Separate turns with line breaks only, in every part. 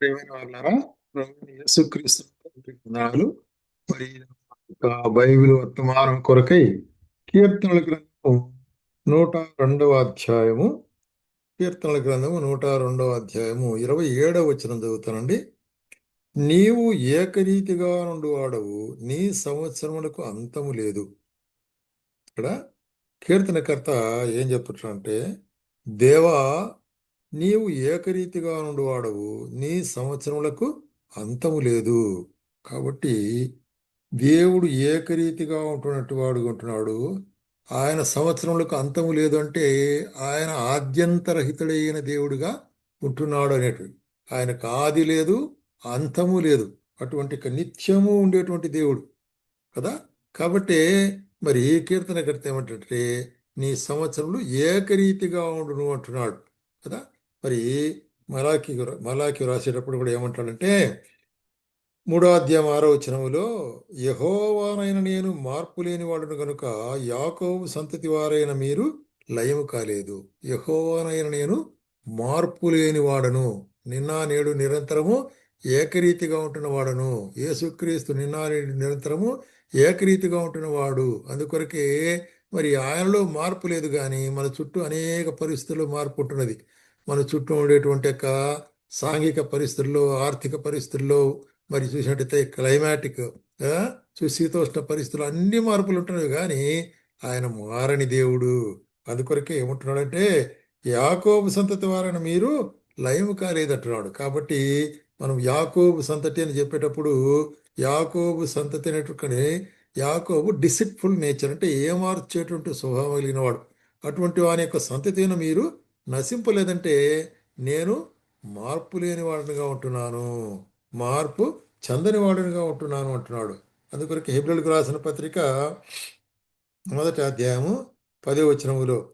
ప్రేమైన వాళ్ళారా? యేసుక్రీస్తు వందనాలు. మరి బైబిల్ వర్తమానం కొరకై కీర్తనల గ్రంథము నూట రెండవ అధ్యాయము. కీర్తనల గ్రంథము నూట రెండవ అధ్యాయము. ఇరవై ఏడవ వచ్చిన చదువుతానండి. నీవు ఏకరీతిగా నుండి వాడవు నీ సంవత్సరములకు అంతము లేదు. ఇక్కడ కీర్తనకర్త ఏం చెప్తున్నాడంటే దేవా నీవు ఏకరీతిగా నుండి వాడవు నీ సంవత్సరములకు అంతము లేదు. కాబట్టి దేవుడు ఏకరీతిగా ఉంటున్నట్టు వాడు ఉంటున్నాడు ఆయన సంవత్సరములకు అంతము లేదు అంటే ఆయన ఆద్యంతరహితుడైన దేవుడిగా ఉంటున్నాడు అనేటువంటి ఆయనకు ఆది లేదు అంతము లేదు. అటువంటి నిత్యము ఉండేటువంటి దేవుడు కదా? కాబట్టి మరి కీర్తనకర్త ఏమంటే నీ సంవత్సరములు ఏకరీతిగా ఉండును అంటున్నాడు కదా? మరి మలాకి మలాకి రాసేటప్పుడు కూడా ఏమంటాడంటే మూడో అధ్యాయం ఆరో వచనములో యహోవానైన నేను మార్పు లేని వాడును కనుక యాకోబు సంతతి వారైన మీరు లయము కాలేదు. యహోవానైన నేను మార్పు లేని వాడను. నిన్న నేడు నిరంతరము ఏకరీతిగా ఉంటున్న వాడను. యేసుక్రీస్తు నిన్న నేడు నిరంతరము ఏకరీతిగా ఉంటున్న వాడు. అందుకొరకే మరి ఆయనలో మార్పు లేదు కానీ మన చుట్టూ అనేక పరిస్థితుల్లో మార్పు ఉంటున్నది. మన చుట్టూ ఉండేటువంటి యొక్క సాంఘిక పరిస్థితుల్లో ఆర్థిక పరిస్థితుల్లో మరి చూసినట్టయితే క్లైమాటిక్ శీతోష్ణ పరిస్థితులు అన్ని మార్పులు ఉంటున్నాయి. కానీ ఆయన మారని దేవుడు. అందుకొరకే ఏమంటున్నాడంటే యాకోబు సంతతి వారని మీరు లయము కాలేదంటున్నాడు. కాబట్టి మనం యాకోబు సంతతి అని చెప్పేటప్పుడు యాకోబు సంతతి అనేటువంటి యాకోబు డిసిప్ఫుల్ నేచర్ అంటే ఏమార్చేటువంటి స్వభావం కలిగిన వాడు అటువంటి వాని యొక్క సంతతిని మీరు నశింపు లేదంటే నేను మార్పు లేని వాడినిగా ఉంటున్నాను. మార్పు చందని వాడినిగా ఉంటున్నాను అంటున్నాడు. అందుకొరకు హెబ్రిల్కి రాసిన పత్రిక మొదటి అధ్యాయము పదే వచనములో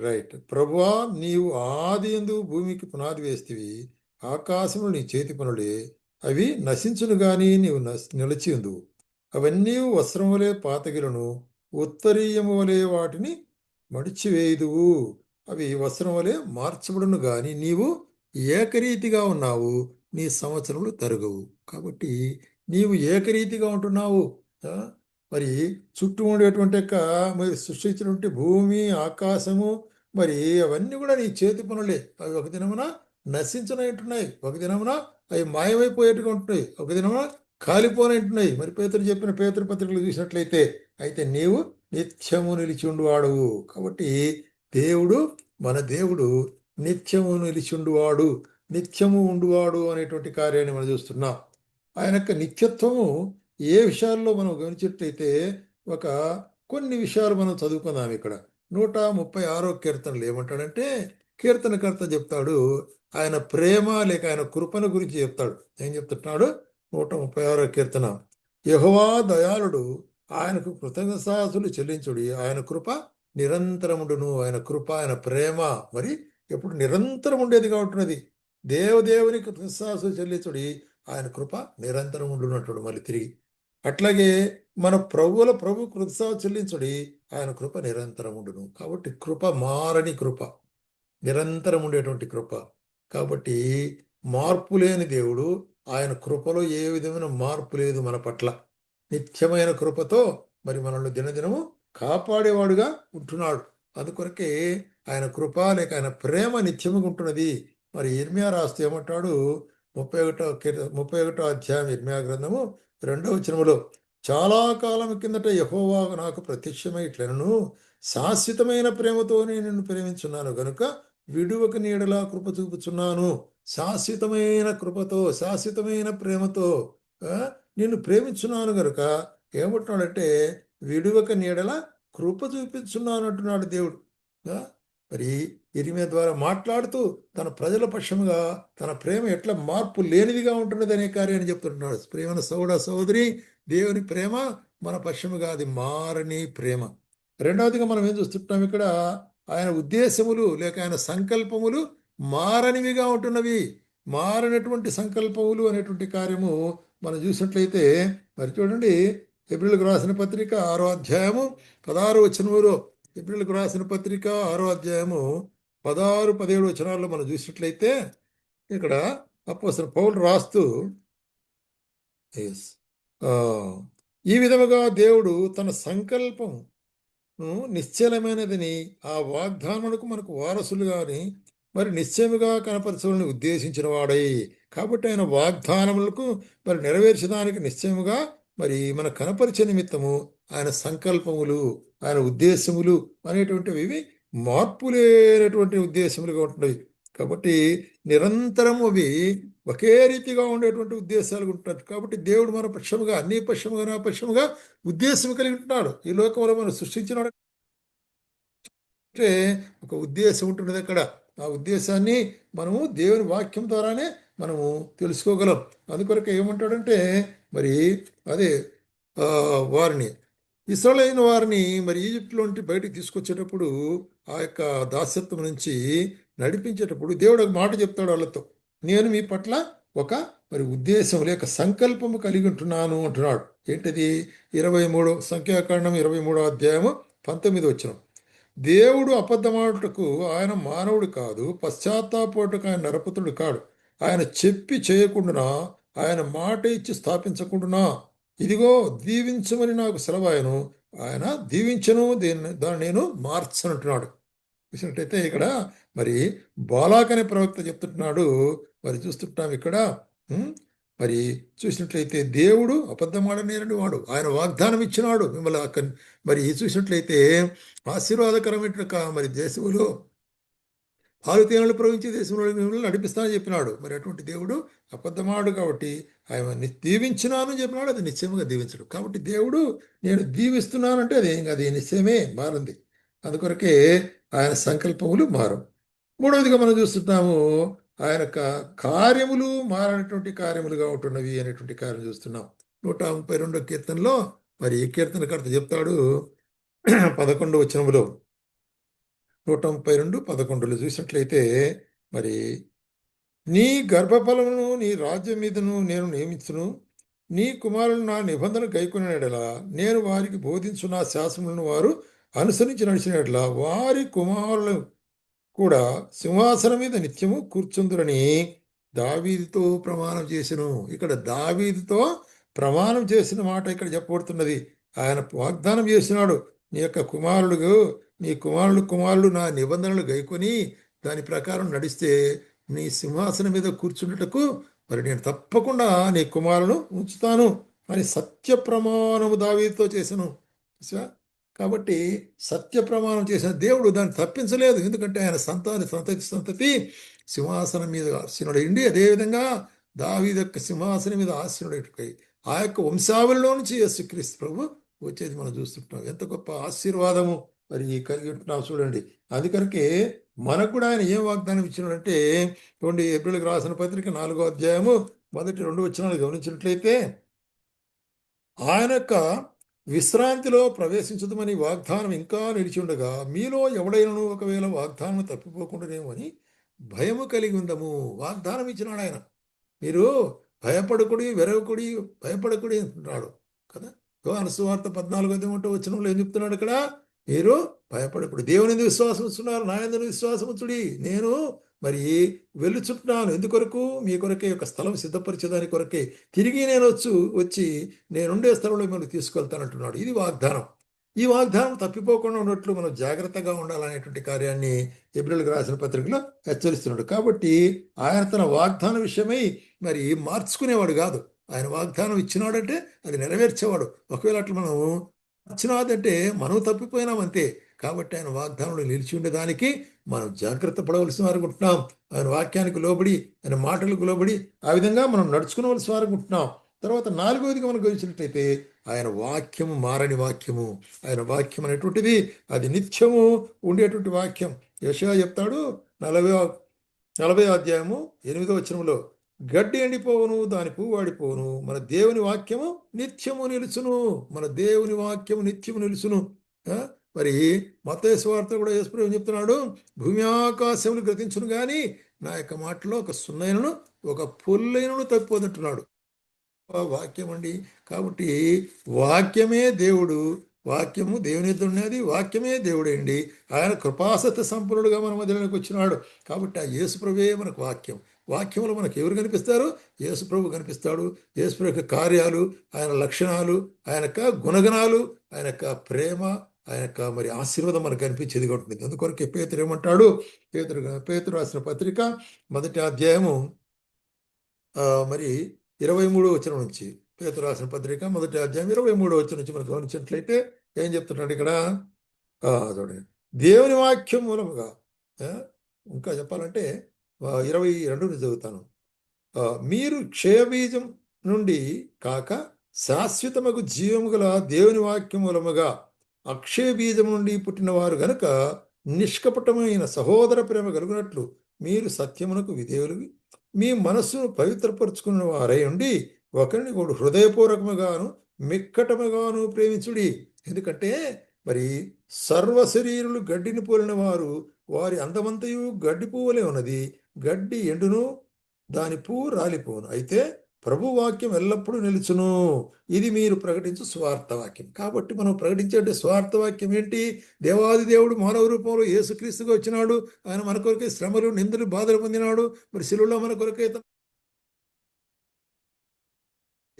రైట్. ప్రభువా నీవు ఆది ఎందు భూమికి పునాది వేస్తేవి ఆకాశము నీ చేతి పనులే అవి నశించును గాని నీవు నిలిచి ఉందువు అవన్నీ వస్త్రం వలె పాతగిలను ఉత్తరీయము వలె వాటిని మడిచివేయుదువు. అవి వస్త్రం వలె మార్చబడును గాని నీవు ఏకరీతిగా ఉన్నావు నీ సంవత్సరములు తరగవు. కాబట్టి నీవు ఏకరీతిగా ఉంటున్నావు. మరి చుట్టూ ఉండేటువంటి యొక్క మరి సృష్టించినటువంటి భూమి ఆకాశము మరి అవన్నీ కూడా నీ చేతి పనులే. అవి ఒక దినమున నశించనట్టున్నాయి ఒక దినమున అవి మాయమైపోయేట్టుగా ఉంటున్నాయి. ఒక దినమున కాలిపోనంటున్నాయి మరి పేతరు చెప్పిన పేతురు పత్రికలు చూసినట్లయితే అయితే నీవు నిత్యము నిలిచి ఉండువాడువు. కాబట్టి దేవుడు మన దేవుడు నిత్యము నిలిచిండువాడు నిత్యము ఉండువాడు అనేటువంటి కార్యాన్ని మనం చూస్తున్నాం. ఆయన యొక్క నిత్యత్వము ఏ విషయాల్లో మనం గమనించినట్లయితే ఒక కొన్ని విషయాలు మనం చదువుకుందాం ఇక్కడ. నూట ముప్పై ఆరో కీర్తనలు ఏమంటాడంటే కీర్తనకర్త చెప్తాడు ఆయన ప్రేమ లేక ఆయన కృపను గురించి చెప్తాడు. ఏం చెప్తున్నాడు? నూట ముప్పై ఆరో కీర్తన. యహోవా దయాళుడు ఆయనకు కృతజ్ఞతాసులు చెల్లించుడి ఆయన కృప నిరంతరముడును. ఆయన కృప ఆయన ప్రేమ. మరి ఎప్పుడు నిరంతరం ఉండేదిగా ఉంటున్నది దేవదేవుని కృతజ్ఞతాసులు చెల్లించుడి. ఆయన కృప నిరంతరం ఉండునట్టుడు మళ్ళీ తిరిగి. అట్లాగే మన ప్రభువుల ప్రభు కృతజ్ఞత చెల్లించుడి. ఆయన కృప నిరంతరం ఉండును కాబట్టి కృప మారని కృప. నిరంతరం ఉండేటువంటి కృప. కాబట్టి మార్పు లేని దేవుడు ఆయన కృపలో ఏ విధమైన మార్పు లేదు మన పట్ల. నిత్యమైన కృపతో మరి మనల్ని దినదినము కాపాడేవాడుగా ఉంటున్నాడు. అందుకొరకే ఆయన కృప లేక ఆయన ప్రేమ నిత్యముగా ఉంటున్నది మరి ఇర్మియా రాస్తూ ఏమంటాడు? ముప్పై ఒకటో ముప్పై ఒకటో అధ్యాయం ఇర్మియా గ్రంథము రెండవ వచనములో చాలా కాలం కిందట యహోవా నాకు ప్రత్యక్షమై ఇట్లను శాశ్వతమైన ప్రేమతోనే నిన్ను ప్రేమించున్నాను. గనుక విడువక నీడలా కృప చూపుచున్నాను. శాశ్వతమైన కృపతో శాశ్వతమైన ప్రేమతో నిన్ను ప్రేమించున్నాను గనుక. ఏమంటున్నాడంటే విడువక నీడల కృప చూపించున్నాను అంటున్నాడు దేవుడు. మరి ఇరిమే ద్వారా మాట్లాడుతూ తన ప్రజల పక్షముగా తన ప్రేమ ఎట్లా మార్పు లేనిదిగా ఉంటున్నది అనే కార్యాన్ని చెప్తుంటున్నాడు. ప్రేమన సౌడ సోదరి దేవుని ప్రేమ మన పక్షముగా అది మారని ప్రేమ. రెండవదిగా మనం ఏం చూస్తుంటాం ఇక్కడ? ఆయన ఉద్దేశములు లేక ఆయన సంకల్పములు మారనివిగా ఉంటున్నవి. మారనటువంటి సంకల్పములు అనేటువంటి కార్యము మనం చూసినట్లయితే మరి చూడండి ఎబ్రిల్కు రాసిన పత్రిక ఆరో అధ్యాయము పదహారు వచనములో ఏప్రిల్కి రాసిన పత్రిక ఆరో అధ్యాయము పదహారు పదిహేడు వచనాల్లో మనం చూసినట్లయితే ఇక్కడ అప్పసిన పౌలు రాస్తూ ఎస్ ఈ విధముగా దేవుడు తన సంకల్పం నిశ్చలమైనదని ఆ వాగ్దానములకు మనకు వారసులుగాని మరి నిశ్చయముగా కనపరచాలని ఉద్దేశించిన వాడై కాబట్టి ఆయన వాగ్దానములకు మరి నెరవేర్చడానికి నిశ్చయముగా మరి మన కనపరిచే నిమిత్తము ఆయన సంకల్పములు ఆయన ఉద్దేశములు అనేటువంటివి ఇవి మార్పు లేనటువంటి ఉద్దేశములుగా ఉంటున్నవి కాబట్టి నిరంతరం అవి ఒకే రీతిగా ఉండేటువంటి ఉద్దేశాలు ఉంటారు కాబట్టి దేవుడు మన పక్షముగా అన్ని పక్షముగా నా పక్షముగా ఉద్దేశం కలిగి ఉంటున్నాడు. ఈ లోకంలో మనం సృష్టించినాడు అంటే ఒక ఉద్దేశం ఉంటున్నది అక్కడ. ఆ ఉద్దేశాన్ని మనము దేవుని వాక్యం ద్వారానే మనము తెలుసుకోగలం. అందుకొరకు ఏమంటాడంటే మరి అదే వారిని ఇస్రాయలైన వారిని మరి ఈజిప్ట్లో నుండి బయటకు తీసుకొచ్చేటప్పుడు ఆ యొక్క దాస్యత్వం నుంచి నడిపించేటప్పుడు దేవుడు ఒక మాట చెప్తాడు వాళ్ళతో. నేను మీ పట్ల ఒక మరి ఉద్దేశం లేక సంకల్పము కలిగి ఉంటున్నాను అంటున్నాడు. ఏంటిది? ఇరవై మూడో సంఖ్యాకాండం ఇరవై మూడో అధ్యాయము పంతొమ్మిది వచ్చిన దేవుడు అబద్ధమాడుటకు ఆయన మానవుడు కాదు పశ్చాత్తాపడుటకు ఆయన నరపుతుడు కాడు. ఆయన చెప్పి చేయకుండా ఆయన మాట ఇచ్చి స్థాపించకుండా ఇదిగో దీవించమని నాకు సెలవాయను ఆయన దీవించను దీన్ని దాన్ని నేను మార్చనంటున్నాడు. చూసినట్టయితే ఇక్కడ మరి బాలాక్ అనే ప్రవక్త చెప్తుంటున్నాడు. మరి చూస్తుంటాం ఇక్కడ మరి చూసినట్లయితే దేవుడు అబద్ధమాడనేరని వాడు. ఆయన వాగ్దానం ఇచ్చినాడు మిమ్మల్ని మరి చూసినట్లయితే ఆశీర్వాదకరమైన కా- మరి దేశంలో పాలు తేనెలు ప్రవహించే దేశంలో మిమ్మల్ని నడిపిస్తానని చెప్పినాడు. మరి అటువంటి దేవుడు అబద్ధమాడు కాబట్టి ఆయన దీవించినానని చెప్పినాడు. అది నిశ్చయముగా దీవించడు. కాబట్టి దేవుడు నేను దీవిస్తున్నానంటే అది ఇంకా అది నిశ్చయమే మారింది. అందుకొరకే ఆయన సంకల్పములు మారు. మూడవదిగా మనం చూస్తున్నాము ఆయన కార్యములు మారనటువంటి కార్యములుగా ఉంటున్నవి అనేటువంటి కార్యం చూస్తున్నాం. నూట ముప్పై రెండో కీర్తనలో మరి ఈ కీర్తనకర్త చెప్తాడు పదకొండు వచనములో. నూట ముప్పై రెండు పదకొండులో చూసినట్లయితే మరి నీ గర్భఫలమును నీ రాజ్యం మీదను నేను నియమించును. నీ కుమారులు నా నిబంధన గైకొనేడలా నేను వారికి బోధించు నా శాసనములను వారు అనుసరించి నడిచినట్లా వారి కుమారులు కూడా సింహాసనం మీద నిత్యము కూర్చుందురని దావీదితో ప్రమాణం చేసిను. ఇక్కడ దావీదితో ప్రమాణం చేసిన మాట ఇక్కడ చెప్పబడుతున్నది. ఆయన వాగ్దానం చేసినాడు నీ యొక్క కుమారుడు నీ కుమారుడు కుమారుడు నా నిబంధనలు గైకొని దాని ప్రకారం నడిస్తే నీ సింహాసనం మీద కూర్చుండుటకు మరి నేను తప్పకుండా నీ కుమారులను ఉంచుతాను అని సత్య ప్రమాణము దావీదుతో చేసెను కాబట్టి సత్య ప్రమాణం చేసిన దేవుడు దాన్ని తప్పించలేదు. ఎందుకంటే ఆయన సంతాన సంతతి సంతతి సింహాసనం మీద ఆశీనుడు అయింది అదేవిధంగా దావీద యొక్క సింహాసనం మీద ఆసీనుడు ఆ యొక్క వంశావళిలో నుంచి యేసుక్రీస్తు ప్రభు వచ్చేది మనం చూస్తుంటాం. ఎంత గొప్ప ఆశీర్వాదము. మరి కలిగి ఉంటున్నాం చూడండి. అందుకరకే మనకు కూడా ఆయన ఏం వాగ్దానం ఇచ్చినాడంటే చూడండి ఏప్రిల్కి రాసిన పత్రిక నాలుగో అధ్యాయము మొదటి రెండు వచనాలు గమనించినట్లయితే ఆయన యొక్క విశ్రాంతిలో ప్రవేశించదమని వాగ్దానం ఇంకా నిలిచి ఉండగా మీలో ఎవడైనను ఒకవేళ వాగ్దానం తప్పిపోకుండానేమని భయము కలిగి ఉందము వాగ్దానం ఇచ్చినాడు ఆయన. మీరు భయపడకుడి వెరవకుడి భయపడకుడి అంటున్నాడు కదా. యోహాను సువార్త పద్నాలుగు అధ్యాయం వచ్చిన ఏం చెప్తున్నాడు ఇక్కడ మీరు భయపడప్పుడు దేవుని ఎందు విశ్వాసం ఉంచున్నారు నా ఎందుకు విశ్వాసం ఉంచుడి. నేను మరి వెళ్ళుచుంటున్నాను. ఎందుకొరకు? మీ కొరకే ఒక స్థలం సిద్ధపరిచేదాని కొరకే. తిరిగి నేను వచ్చు వచ్చి నేనుండే స్థలంలో మిమ్మల్ని తీసుకెళ్తానంటున్నాడు. ఇది వాగ్దానం. ఈ వాగ్దానం తప్పిపోకుండా ఉన్నట్లు మనం జాగ్రత్తగా ఉండాలనేటువంటి కార్యాన్ని ఏప్రిల్కి రాసిన పత్రికలో హెచ్చరిస్తున్నాడు. కాబట్టి ఆయన తన వాగ్దాన విషయమై మరి మార్చుకునేవాడు కాదు. ఆయన వాగ్దానం ఇచ్చినాడంటే అది నెరవేర్చేవాడు. ఒకవేళ అట్లా మనం వచ్చినాదంటే మనం తప్పిపోయినాం అంతే. కాబట్టి ఆయన వాగ్దానంలో నిలిచి ఉండేదానికి మనం జాగ్రత్త పడవలసిన వారు ఉంటున్నాం. ఆయన వాక్యానికి లోబడి ఆయన మాటలకు లోబడి ఆ విధంగా మనం నడుచుకునవలసిన వారు ఉంటున్నాం. తర్వాత నాలుగవదిగా మనం గమనించినట్లయితే ఆయన వాక్యము మారని వాక్యము. ఆయన వాక్యం అనేటువంటిది అది నిత్యము ఉండేటువంటి వాక్యం. యశ చెప్తాడు నలభై నలభై అధ్యాయము ఎనిమిదో వచనంలో గడ్డి ఎండిపోవును దాని పువ్వు వాడిపోవును. మన దేవుని వాక్యము నిత్యము నిలుచును. మన దేవుని వాక్యము నిత్యము నిలుచును. మరి మతేశ్వార్త వార్త కూడా యేసుప్రభు ఏం చెప్తున్నాడు? భూమి ఆకాశములు గ్రతించును కానీ నా యొక్క మాటలో ఒక సున్నైనను ఒక పొల్లైనను తప్పిపోదంటున్నాడు వాక్యం అండి. కాబట్టి వాక్యమే దేవుడు. వాక్యము దేవుని ఉన్నది. వాక్యమే దేవుడండి ఆయన కృపాసత సంపన్నుడుగా మన మధ్యలోకి వచ్చినాడు. కాబట్టి ఆ యేసుప్రభే మనకు వాక్యం. వాక్యంలో మనకు ఎవరు కనిపిస్తారు? యేసుప్రభు కనిపిస్తాడు. యేసుప్రభు యొక్క కార్యాలు ఆయన లక్షణాలు ఆయన యొక్క గుణగణాలు ఆయన యొక్క ప్రేమ ఆయన యొక్క మరి ఆశీర్వాదం మనకు కనిపించేది ఉంటుంది అందుకొరకే పేతురు ఏమంటాడు? పేతురు పేతురు రాసిన పత్రిక మొదటి అధ్యాయము మరి ఇరవై మూడో వచ్చిన నుంచి. పేతురు రాసిన పత్రిక మొదటి అధ్యాయం ఇరవై మూడో వచ్చిన నుంచి మనం గమనించినట్లయితే ఏం చెప్తున్నాడు ఇక్కడ? చూడండి. దేవుని వాక్యం మూలముగా ఇంకా చెప్పాలంటే ఇరవై రెండు చదువుతాను. మీరు క్షయబీజం నుండి కాక శాశ్వతమగు జీవము గల దేవుని వాక్యం అక్షయబీజం అక్షయ బీజం నుండి పుట్టినవారు గనుక నిష్కపటమైన సహోదర ప్రేమ కలుగునట్లు మీరు సత్యమునకు విధేయులు మీ మనస్సును పవిత్రపరుచుకున్న వారై ఉండి ఒకరిని ఒకడు హృదయపూర్వకముగాను మిక్కటముగాను ప్రేమించుడి. ఎందుకంటే మరి సర్వ శరీరులు గడ్డిని పోలిన వారు వారి అందమంతయు గడ్డి పువ్వులే ఉన్నది. గడ్డి ఎండును దాని పువ్వు రాలిపోను అయితే ప్రభు వాక్యం ఎల్లప్పుడూ నిలుచును. ఇది మీరు ప్రకటించు స్వార్థ వాక్యం. కాబట్టి మనం ప్రకటించే స్వార్థ వాక్యం ఏంటి? దేవాది దేవుడు మానవ రూపంలో యేసుక్రీస్తుగా వచ్చినాడు. ఆయన మన కొరకే శ్రమలు నిందలు బాధలు పొందినాడు. మరి శిలువలో మన కొరకే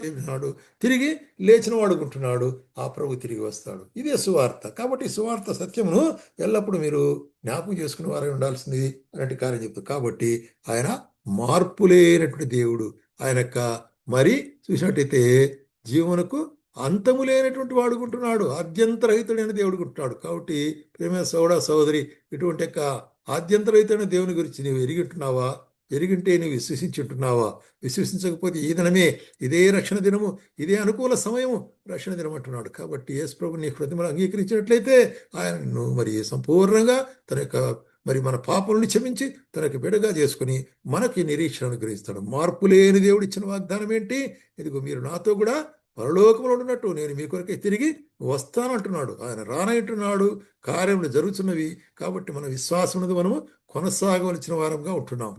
ఏమినాడు తిరిగి లేచిన వాడుకుంటున్నాడు ఆ ప్రభు తిరిగి వస్తాడు. ఇదే సువార్త. కాబట్టి సువార్త సత్యమును ఎల్లప్పుడూ మీరు జ్ఞాపకం చేసుకునే వారై ఉండాల్సింది అలాంటి కార్యం చెప్తుంది కాబట్టి ఆయన మార్పు లేనటువంటి దేవుడు. ఆయన యొక్క మరి చూసినట్టయితే జీవనకు అంతము లేనటువంటి వాడుకుంటున్నాడు ఆద్యంతరహితుడైన దేవుడు కుంటున్నాడు కాబట్టి ప్రేమ సోడా సోదరి ఇటువంటి యొక్క ఆద్యంతరహితుడైన దేవుని గురించి నీవు ఎరిగి ఉంటున్నావా? జరిగింటే నీవు విశ్వసించుంటున్నావా విశ్వసించకపోతే ఈ దినమే ఇదే రక్షణ దినము ఇదే అనుకూల సమయము రక్షణ దినం అంటున్నాడు. కాబట్టి యేసు ప్రభు నీ హృదయంలో అంగీకరించినట్లయితే ఆయనను మరి సంపూర్ణంగా తన యొక్క మరి మన పాపలను క్షమించి తనకు బిడగా చేసుకుని మనకి నిరీక్షణ అనుగ్రహిస్తాడు. మార్పు లేని దేవుడు ఇచ్చిన వాగ్దానం ఏంటి? ఇదిగో మీరు నాతో కూడా పరలోకంలో ఉన్నట్టు నేను మీ కొరకే తిరిగి వస్తానంటున్నాడు ఆయన రానంటున్నాడు. కార్యములు జరుగుతున్నవి కాబట్టి మన విశ్వాసం మనము కొనసాగవలసిన వారంగా ఉంటున్నాం.